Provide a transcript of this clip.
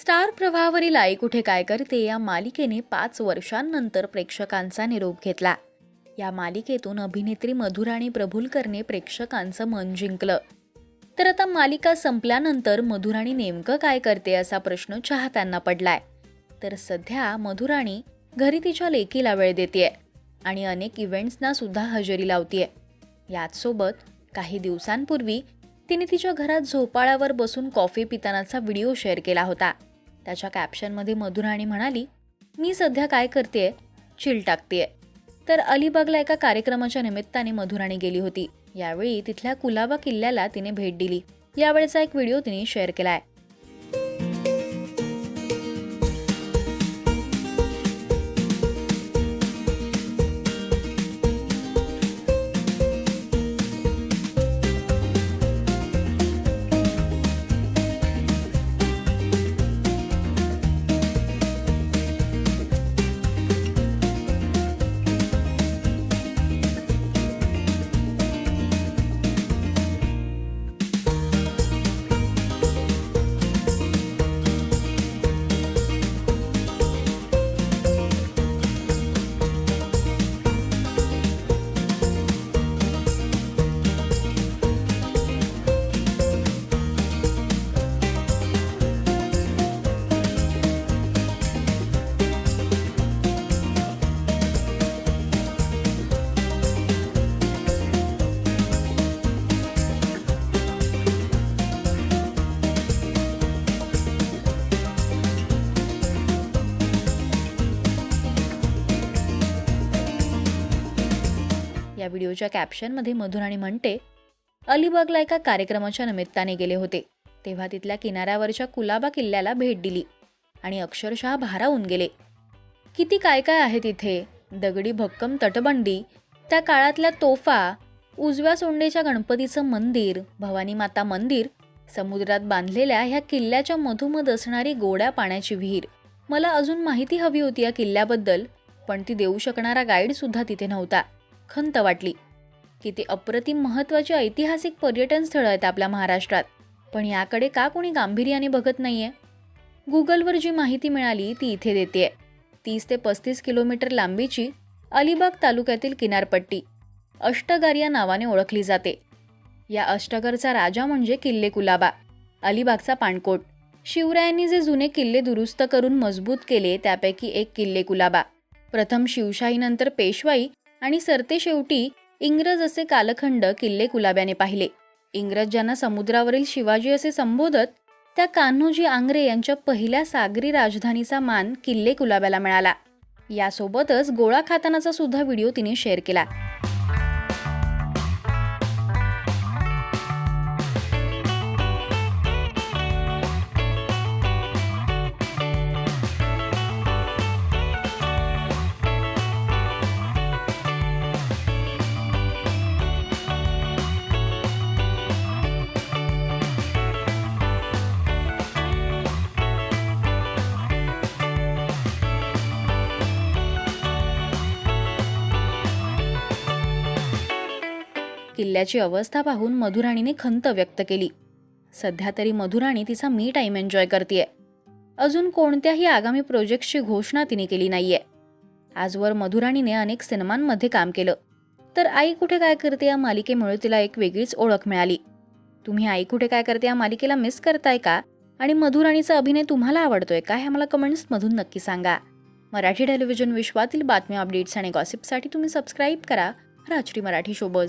Star प्रवाहावरील आई कुठे काय करते या मालिकेने पाच वर्षांनंतर प्रेक्षकांचा निरोप घेतला. या मालिकेतून अभिनेत्री मधुराणी प्रभुलकरने प्रेक्षकांचं मन जिंकलं. तर आता मालिका संपल्यानंतर मधुराणी नेमकं काय करते असा प्रश्न चाहत्यांना पडलाय. तर सध्या मधुराणी घरी तिच्या लेकीला वेळ देते आणि अनेक इव्हेंट्सना सुद्धा हजेरी लावतीये. याचसोबत काही दिवसांपूर्वी तिने तिच्या घरात झोपाळ्यावर बसून कॉफी पितानाचा व्हिडिओ शेअर केला होता. त्याच्या कॅप्शनमध्ये मधुराणी म्हणाली मी सध्या काय करतेय? चिल टाकतेय. तर अलिबागला एका कार्यक्रमाच्या निमित्ताने मधुराणी गेली होती. यावेळी तिथल्या कुलाबा किल्ल्याला तिने भेट दिली. यावेळेचा एक व्हिडिओ तिने शेअर केलाय. या व्हिडिओच्या कॅप्शनमध्ये मधुराणी म्हणते अलिबागला एका कार्यक्रमाच्या निमित्ताने गेले होते. तेव्हा तिथल्या किनाऱ्यावरच्या कुलाबा किल्ल्याला भेट दिली आणि अक्षरशः भारावून गेले. किती काय काय आहे तिथे? दगडी भक्कम तटबंदी त्या काळातल्या तोफा उजव्या सोंडेच्या गणपतीचं मंदिर भवानी माता मंदिर समुद्रात बांधलेल्या ह्या किल्ल्याच्या मधोमध असणारी गोड्या पाण्याची विहीर. मला अजून माहिती हवी होती या किल्ल्याबद्दल पण ती देऊ शकणारा गाईडसुद्धा तिथे नव्हता. खंत वाटली किती अप्रतिम महत्त्वाची ऐतिहासिक पर्यटन स्थळं आहेत आपल्या महाराष्ट्रात. पण याकडे का कोणी गांभीर्याने बघत नाहीये? गुगलवर जी माहिती मिळाली ती इथे देते तीस ते पस्तीस किलोमीटर लांबीची अलिबाग तालुक्यातील किनारपट्टी. अष्टगार या नावाने ओळखली जाते. या अष्टगरचा राजा म्हणजे किल्ले कुलाबा अलिबागचा पाणकोट. शिवरायांनी जे जुने किल्ले दुरुस्त करून मजबूत केले त्यापैकी एक किल्ले कुलाबा. प्रथम शिवशाहीनंतर पेशवाई आणि सरते शेवटी इंग्रज असे कालखंड किल्ले कुलाब्याने पाहिले. इंग्रज ज्यांना समुद्रावरील शिवाजी असे संबोधत त्या कान्होजी आंग्रे यांच्या पहिल्या सागरी राजधानीचा मान किल्ले कुलाब्याला मिळाला. यासोबतच गोळा खातानाचा सुद्धा व्हिडिओ तिने शेअर केला. किल्ल्याची अवस्था पाहून मधुराणीने खंत व्यक्त केली. सध्या तरी मधुराणी तिचा मी टाईम एन्जॉय करते अजून कोणत्याही आगामी प्रोजेक्टची घोषणा तिने केली नाहीये. आजवर मधुराणीने अनेक सिनेमांमध्ये काम केलं. तर आई कुठे काय करते या मालिकेमुळे तिला एक वेगळीच ओळख मिळाली. तुम्ही आई कुठे काय करते या मालिकेला मिस करताय का? आणि मधुराणीचा अभिनय तुम्हाला आवडतोय का? हे मला कमेंट्समधून नक्की सांगा. मराठी टेलिव्हिजन विश्वातील बातम्या अपडेट्स आणि गॉसिपसाठी तुम्ही सबस्क्राईब करा. राजश्री मराठी शोबज